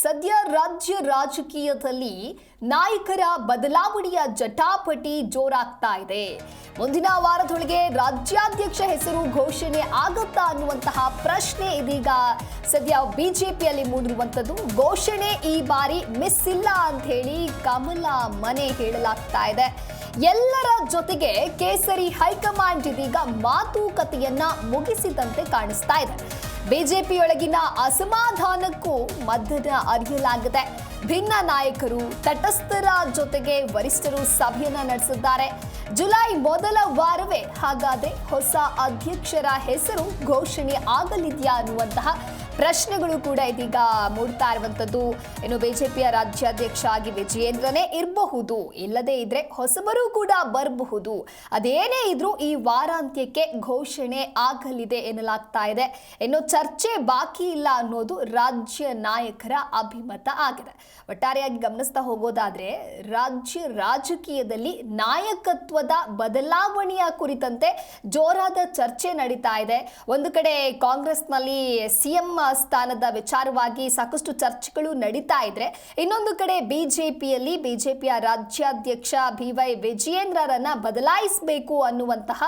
ಸದ್ಯ ರಾಜ್ಯ ರಾಜಕೀಯದಲ್ಲಿ ನಾಯಕರ ಬದಲಾವಣೆಯ ಜಟಾಪಟಿ ಜೋರಾಗ್ತಾ ಇದೆ. ಮುಂದಿನ ವಾರದೊಳಗೆ ರಾಜ್ಯಾಧ್ಯಕ್ಷ ಹೆಸರು ಘೋಷಣೆ ಆಗುತ್ತಾ ಅನ್ನುವಂತಹ ಪ್ರಶ್ನೆ ಇದೀಗ ಸದ್ಯ ಬಿಜೆಪಿಯಲ್ಲಿ ಮೂಡಿರುವಂಥದ್ದು. ಘೋಷಣೆ ಈ ಬಾರಿ ಮಿಸ್ ಇಲ್ಲ ಅಂತ ಹೇಳಿ ಕಮಲ ಮನೆ ಹೇಳಲಾಗ್ತಾ ಇದೆ. ಎಲ್ಲರ ಜೊತೆಗೆ ಕೇಸರಿ ಹೈಕಮಾಂಡ್ ಇದೀಗ ಮಾತುಕತೆಯನ್ನ ಮುಗಿಸಿದಂತೆ ಕಾಣಿಸ್ತಾ ಇದೆ. ಬಿಜೆಪಿಯೊಳಗಿನ ಅಸಮಾಧಾನಕ್ಕೂ ಮಧ್ಯದ ಅರಿಯಲಾಗಿದೆ. ಭಿನ್ನ ನಾಯಕರು ತಟಸ್ಥರ ಜೊತೆಗೆ ವರಿಷ್ಠರು ಸಭೆಯನ್ನ ನಡೆಸಿದ್ದಾರೆ. ಜುಲೈ ಮೊದಲ ವಾರವೇ ಹಾಗಾದ್ರೆ ಹೊಸ ಅಧ್ಯಕ್ಷರ ಹೆಸರು ಘೋಷಣೆ ಆಗಲಿದೆಯಾ ಅನ್ನುವಂತಹ ಪ್ರಶ್ನೆಗಳು ಕೂಡ ಇದೀಗ ಮೂಡ್ತಾ ಇರುವಂತದ್ದು ಏನು ಬಿಜೆಪಿಯ ರಾಜ್ಯಾಧ್ಯಕ್ಷ ಆಗಿ ವಿಜಯೇಂದ್ರನೇ ಇರಬಹುದು. ಇಲ್ಲದೇ ಇದ್ರೆ ಹೊಸಬರು ಕೂಡ ಬರಬಹುದು. ಅದೇನೇ ಇದ್ರೂ ಈ ವಾರಾಂತ್ಯಕ್ಕೆ ಘೋಷಣೆ ಆಗಲಿದೆ ಎನ್ನಲಾಗ್ತಾ ಇದೆ. ಇನ್ನು ಚರ್ಚೆ ಬಾಕಿ ಇಲ್ಲ ಅನ್ನೋದು ರಾಜ್ಯ ನಾಯಕರ ಅಭಿಮತ ಆಗಿದೆ. ಒಟ್ಟಾರೆಯಾಗಿ ಗಮನಿಸ್ತಾ ಹೋಗೋದಾದ್ರೆ, ರಾಜ್ಯ ರಾಜಕೀಯದಲ್ಲಿ ನಾಯಕತ್ವದ ಬದಲಾವಣೆಯ ಕುರಿತಂತೆ ಜೋರಾದ ಚರ್ಚೆ ನಡೀತಾ ಇದೆ. ಒಂದು ಕಡೆ ಕಾಂಗ್ರೆಸ್ನಲ್ಲಿ ಸಿಎಂ ಸ್ಥಾನದ ವಿಚಾರವಾಗಿ ಸಾಕಷ್ಟು ಚರ್ಚೆಗಳು ನಡೀತಾ ಇದ್ರೆ ಇನ್ನೊಂದು ಕಡೆ ಬಿಜೆಪಿಯಲ್ಲಿ ಬಿಜೆಪಿಯ ರಾಜ್ಯಾಧ್ಯಕ್ಷ ಬಿ ವೈ ವಿಜಯೇಂದ್ರರನ್ನ ಬದಲಾಯಿಸಬೇಕು ಅನ್ನುವಂತಹ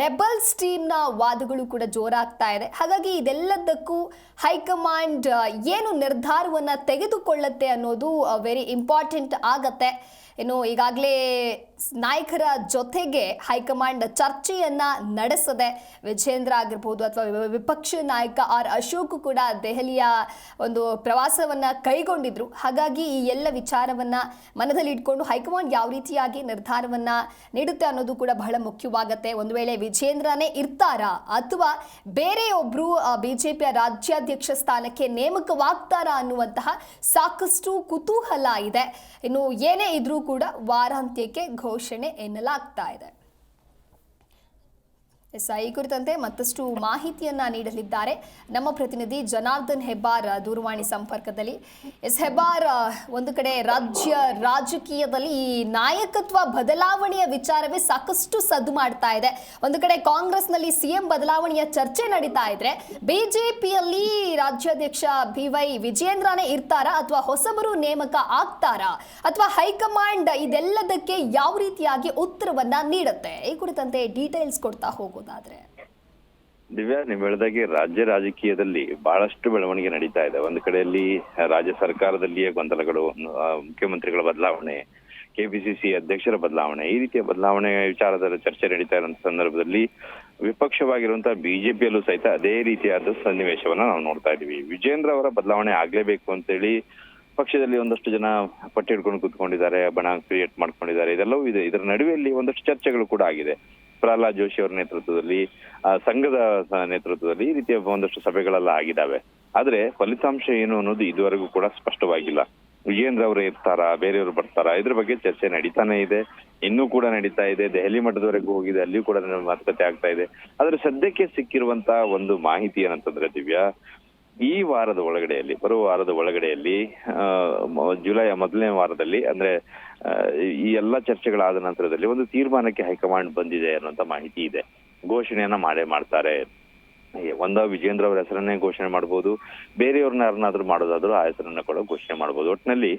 ರೆಬಲ್ಸ್ ಟೀಮ್ನ ವಾದಗಳು ಕೂಡ ಜೋರಾಗ್ತಾ ಇದೆ. ಹಾಗಾಗಿ ಇದೆಲ್ಲದಕ್ಕೂ ಹೈಕಮಾಂಡ್ ಏನು ನಿರ್ಧಾರವನ್ನ ತೆಗೆದುಕೊಳ್ಳುತ್ತೆ ಅನ್ನೋದು ವೆರಿ ಇಂಪಾರ್ಟೆಂಟ್ ಆಗತ್ತೆ. ಇನ್ನು ಈಗಾಗಲೇ ನಾಯಕರ ಜೊತೆಗೆ ಹೈಕಮಾಂಡ್ ಚರ್ಚೆಯನ್ನ ನಡೆಸದೆ ವಿಜೇಂದ್ರ ಆಗಿರ್ಬೋದು ಅಥವಾ ವಿಪಕ್ಷ ನಾಯಕ ಆರ್ ಅಶೋಕ್ ಕೂಡ ದೆಹಲಿಯ ಒಂದು ಪ್ರವಾಸವನ್ನ ಕೈಗೊಂಡಿದ್ರು. ಹಾಗಾಗಿ ಈ ಎಲ್ಲ ವಿಚಾರವನ್ನ ಮನದಲ್ಲಿ ಇಟ್ಕೊಂಡು ಹೈಕಮಾಂಡ್ ಯಾವ ರೀತಿಯಾಗಿ ನಿರ್ಧಾರವನ್ನ ನೀಡುತ್ತೆ ಅನ್ನೋದು ಕೂಡ ಬಹಳ ಮುಖ್ಯವಾಗತ್ತೆ. ಒಂದು ವೇಳೆ ವಿಜೇಂದ್ರನೇ ಇರ್ತಾರಾ ಅಥವಾ ಬೇರೆ ಒಬ್ರು ಬಿಜೆಪಿಯ ರಾಜ್ಯಾಧ್ಯಕ್ಷ ಸ್ಥಾನಕ್ಕೆ ನೇಮಕವಾಗ್ತಾರಾ ಅನ್ನುವಂತಹ ಸಾಕಷ್ಟು ಕುತೂಹಲ ಇದೆ. ಇನ್ನು ಏನೇ ಇದ್ರೂ ಕೂಡ ವಾರಾಂತ್ಯಕ್ಕೆ ಘೋಷಣೆ ಎನ್ನಲಾಗ್ತಾ ಇದೆ. ಎಸ್ ಈ ಕುರಿತಂತೆ ಮತ್ತಷ್ಟು ಮಾಹಿತಿಯನ್ನ ನೀಡಲಿದ್ದಾರೆ. ನಮ್ಮ ಪ್ರತಿನಿಧಿ ಜನಾರ್ದನ್ ಹೆಬ್ಬಾರ್ ದೂರವಾಣಿ ಸಂಪರ್ಕದಲ್ಲಿ. ಎಸ್ ಹೆಬ್ಬಾರ್, ಒಂದು ಕಡೆ ರಾಜ್ಯ ರಾಜಕೀಯದಲ್ಲಿ ಈ ನಾಯಕತ್ವ ಬದಲಾವಣೆಯ ವಿಚಾರವೇ ಸಾಕಷ್ಟು ಸದ್ದು ಮಾಡ್ತಾ ಇದೆ. ಒಂದು ಕಡೆ ಕಾಂಗ್ರೆಸ್ನಲ್ಲಿ ಸಿಎಂ ಬದಲಾವಣೆಯ ಚರ್ಚೆ ನಡೀತಾ ಇದ್ರೆ ಬಿಜೆಪಿಯಲ್ಲಿ ರಾಜ್ಯಾಧ್ಯಕ್ಷ ಬಿ ವೈ ವಿಜೇಂದ್ರನೇ ಇರ್ತಾರಾ ಅಥವಾ ಹೊಸಬರು ನೇಮಕ ಆಗ್ತಾರಾ? ಅಥವಾ ಹೈಕಮಾಂಡ್ ಇದೆಲ್ಲದಕ್ಕೆ ಯಾವ ರೀತಿಯಾಗಿ ಉತ್ತರವನ್ನ ನೀಡುತ್ತೆ? ಈ ಕುರಿತಂತೆ ಡೀಟೇಲ್ಸ್ ಕೊಡ್ತಾ ಹೋಗೋದಾದ್ರೆ? ದಿವ್ಯಾ, ನೀವು ಹೇಳಿದಾಗೆ ರಾಜ್ಯ ರಾಜಕೀಯದಲ್ಲಿ ಬಹಳಷ್ಟು ಬೆಳವಣಿಗೆ ನಡೀತಾ ಇದೆ. ಒಂದು ಕಡೆಯಲ್ಲಿ ರಾಜ್ಯ ಸರ್ಕಾರದಲ್ಲಿಯೇ ಗೊಂದಲಗಳು ಮುಖ್ಯಮಂತ್ರಿಗಳ ಬದಲಾವಣೆ ಕೆಪಿಸಿಸಿ ಅಧ್ಯಕ್ಷರ ಬದಲಾವಣೆ, ಈ ರೀತಿಯ ಬದಲಾವಣೆ ವಿಚಾರದ ಚರ್ಚೆ ನಡೀತಾ ಇರುವಂತ ಸಂದರ್ಭದಲ್ಲಿ ವಿಪಕ್ಷವಾಗಿರುವಂತಹ ಬಿಜೆಪಿಯಲ್ಲೂ ಸಹಿತ ಅದೇ ರೀತಿಯಾದ ಸನ್ನಿವೇಶವನ್ನ ನಾವು ನೋಡ್ತಾ ಇದೀವಿ ವಿಜೇಂದ್ರ ಅವರ ಬದಲಾವಣೆ ಆಗ್ಲೇಬೇಕು ಅಂತೇಳಿ ಪಕ್ಷದಲ್ಲಿ ಒಂದಷ್ಟು ಜನ ಪಟ್ಟಿ ಹಿಡ್ಕೊಂಡು ಕೂತ್ಕೊಂಡಿದ್ದಾರೆ ಬಣ ಕ್ರಿಯೇಟ್ ಮಾಡ್ಕೊಂಡಿದ್ದಾರೆ, ಇದೆಲ್ಲವೂ ಇದೆ. ಇದರ ನಡುವೆಯಲ್ಲಿ ಒಂದಷ್ಟು ಚರ್ಚೆಗಳು ಕೂಡ ಆಗಿದೆ. ಪ್ರಹ್ಲಾದ್ ಜೋಶಿ ಅವರ ನೇತೃತ್ವದಲ್ಲಿ ಸಂಘದ ನೇತೃತ್ವದಲ್ಲಿ ಈ ರೀತಿಯ ಒಂದಷ್ಟು ಸಭೆಗಳೆಲ್ಲ ಆಗಿದ್ದಾವೆ. ಆದ್ರೆ ಫಲಿತಾಂಶ ಏನು ಅನ್ನೋದು ಇದುವರೆಗೂ ಕೂಡ ಸ್ಪಷ್ಟವಾಗಿಲ್ಲ. ವಿಜೇಂದ್ರ ಅವರು ಇರ್ತಾರಾ? ಬೇರೆಯವರು ಬರ್ತಾರಾ? ಇದ್ರ ಬಗ್ಗೆ ಚರ್ಚೆ ನಡೀತಾನೆ ಇದೆ. ಇನ್ನೂ ಕೂಡ ನಡೀತಾ ಇದೆ. ದೆಹಲಿ ಮಠದವರೆಗೂ ಹೋಗಿದೆ. ಅಲ್ಲಿಯೂ ಕೂಡ ಮಾತುಕತೆ ಆಗ್ತಾ ಇದೆ. ಆದ್ರೆ ಸದ್ಯಕ್ಕೆ ಸಿಕ್ಕಿರುವಂತಹ ಒಂದು ಮಾಹಿತಿ ಏನಂತಂದ್ರೆ ದಿವ್ಯಾ ಈ ವಾರದ ಒಳಗಡೆಯಲ್ಲಿ, ಬರುವ ವಾರದ ಒಳಗಡೆಯಲ್ಲಿ ಜುಲೈ ಮೊದಲನೇ ವಾರದಲ್ಲಿ, ಅಂದ್ರೆ ಈ ಎಲ್ಲ ಚರ್ಚೆಗಳಾದ ನಂತರದಲ್ಲಿ ಒಂದು ತೀರ್ಮಾನಕ್ಕೆ ಹೈಕಮಾಂಡ್ ಬಂದಿದೆ ಅನ್ನುವಂತ ಮಾಹಿತಿ ಇದೆ. ಘೋಷಣೆಯನ್ನ ಮಾಡೇ ಮಾಡ್ತಾರೆ. ಒಂದ ವಿಜೇಂದ್ರ ಅವರ ಹೆಸರನ್ನೇ ಘೋಷಣೆ ಮಾಡಬಹುದು ಬೇರೆಯವ್ರನ್ನ ಯಾರನ್ನಾದ್ರೂ ಮಾಡೋದಾದ್ರೂ ಆ ಹೆಸರನ್ನ ಕೂಡ ಘೋಷಣೆ ಮಾಡಬಹುದು ಒಟ್ಟಿನಲ್ಲಿ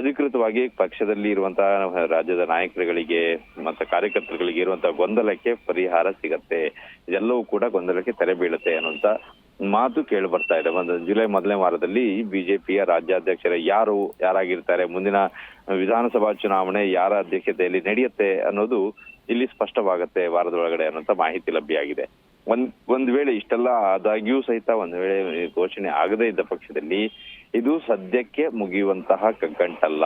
ಅಧಿಕೃತವಾಗಿ ಪಕ್ಷದಲ್ಲಿ ಇರುವಂತಹ ರಾಜ್ಯದ ನಾಯಕರುಗಳಿಗೆ, ಮತ್ತು ಕಾರ್ಯಕರ್ತರುಗಳಿಗೆ ಇರುವಂತಹ ಗೊಂದಲಕ್ಕೆ ಪರಿಹಾರ ಸಿಗತ್ತೆ. ಇದೆಲ್ಲವೂ ಕೂಡ ಗೊಂದಲಕ್ಕೆ ತೆರೆ ಬೀಳುತ್ತೆ ಅನ್ನುವಂತ ಮಾತು ಕೇಳಿ ಬರ್ತಾ ಇದೆ. ಒಂದು ಜುಲೈ ಮೊದಲನೇ ವಾರದಲ್ಲಿ ಬಿಜೆಪಿಯ ರಾಜ್ಯಾಧ್ಯಕ್ಷರ ಯಾರು, ಯಾರಾಗಿರ್ತಾರೆ, ಮುಂದಿನ ವಿಧಾನಸಭಾ ಚುನಾವಣೆ ಯಾರ ಅಧ್ಯಕ್ಷತೆಯಲ್ಲಿ ನಡೆಯುತ್ತೆ ಅನ್ನೋದು ಇಲ್ಲಿ ಸ್ಪಷ್ಟವಾಗುತ್ತೆ ವಾರದೊಳಗಡೆ ಅನ್ನೋಂಥ ಮಾಹಿತಿ ಲಭ್ಯ ಆಗಿದೆ. ಒಂದ್ ಒಂದ್ ವೇಳೆ ಇಷ್ಟೆಲ್ಲ ಆದಾಗ್ಯೂ ಸಹಿತ ಒಂದ್ ವೇಳೆ ಘೋಷಣೆ ಆಗದೇ ಇದ್ದ ಪಕ್ಷದಲ್ಲಿ ಇದು ಸದ್ಯಕ್ಕೆ ಮುಗಿಯುವಂತಹ ಕಗ್ಗಂಟಲ್ಲ.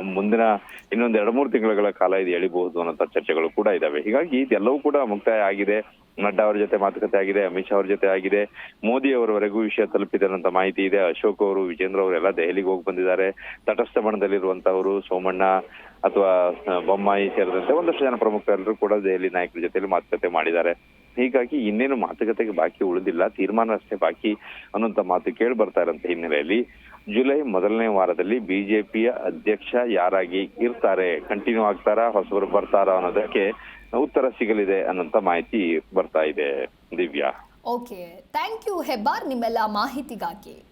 ಮುಂದಿನ ಇನ್ನೊಂದ್ ಎರಡ್ ಮೂರು ತಿಂಗಳ ಕಾಲ ಇದು ಎಳಿಬಹುದು ಅನ್ನೋಂಥ ಚರ್ಚೆಗಳು ಕೂಡ ಇದಾವೆ. ಹೀಗಾಗಿ ಇದೆಲ್ಲವೂ ಕೂಡ ಮುಕ್ತಾಯ ಆಗಿದೆ. ನಡ್ಡಾ ಅವರ ಜೊತೆ ಮಾತುಕತೆ ಆಗಿದೆ, ಅಮಿತ್ ಶಾ ಅವ್ರ ಜೊತೆ ಆಗಿದೆ. ಮೋದಿ ಅವರವರೆಗೂ ವಿಷಯ ತಲುಪಿದೆ ಅಂತ ಮಾಹಿತಿ ಇದೆ. ಅಶೋಕ್ ಅವರು, ವಿಜೇಂದ್ರ ಅವರು ಎಲ್ಲ ದೆಹಲಿಗೆ ಹೋಗಿ ಬಂದಿದ್ದಾರೆ. ತಟಸ್ಥ ಮಣದಲ್ಲಿರುವಂತಹವರು ಸೋಮಣ್ಣ ಅಥವಾ ಬೊಮ್ಮಾಯಿ ಸೇರಿದಂತೆ ಒಂದಷ್ಟು ಜನ ಪ್ರಮುಖರೆಲ್ಲರೂ ಕೂಡ ದೆಹಲಿ ನಾಯಕರ ಜೊತೆಯಲ್ಲಿ ಮಾತುಕತೆ ಮಾಡಿದ್ದಾರೆ. ಹೀಗಾಗಿ ಇನ್ನೇನು ಮಾತುಕತೆಗೆ ಬಾಕಿ ಉಳಿದಿಲ್ಲ, ತೀರ್ಮಾನ ಅಷ್ಟೇ ಬಾಕಿ ಅನ್ನುವಂತ ಮಾತು ಕೇಳಿ ಬರ್ತಾ ಇರೋಂಥ ಹಿನ್ನೆಲೆಯಲ್ಲಿ ಜುಲೈ ಮೊದಲನೇ ವಾರದಲ್ಲಿ ಬಿಜೆಪಿಯ ಅಧ್ಯಕ್ಷ ಯಾರಾಗಿ ಇರ್ತಾರೆ? ಕಂಟಿನ್ಯೂ ಆಗ್ತಾರಾ? ಹೊಸಬರು ಬರ್ತಾರಾ ಅನ್ನೋದಕ್ಕೆ ಉತ್ತರ ಸಿಗಲಿದೆ ಅನ್ನೋಂಥ ಮಾಹಿತಿ ಬರ್ತಾ ಇದೆ Divya. Okay thank you Hebbar ನಿಮ್ಮೆಲ್ಲ ಮಾಹಿತಿಗಾಗಿ.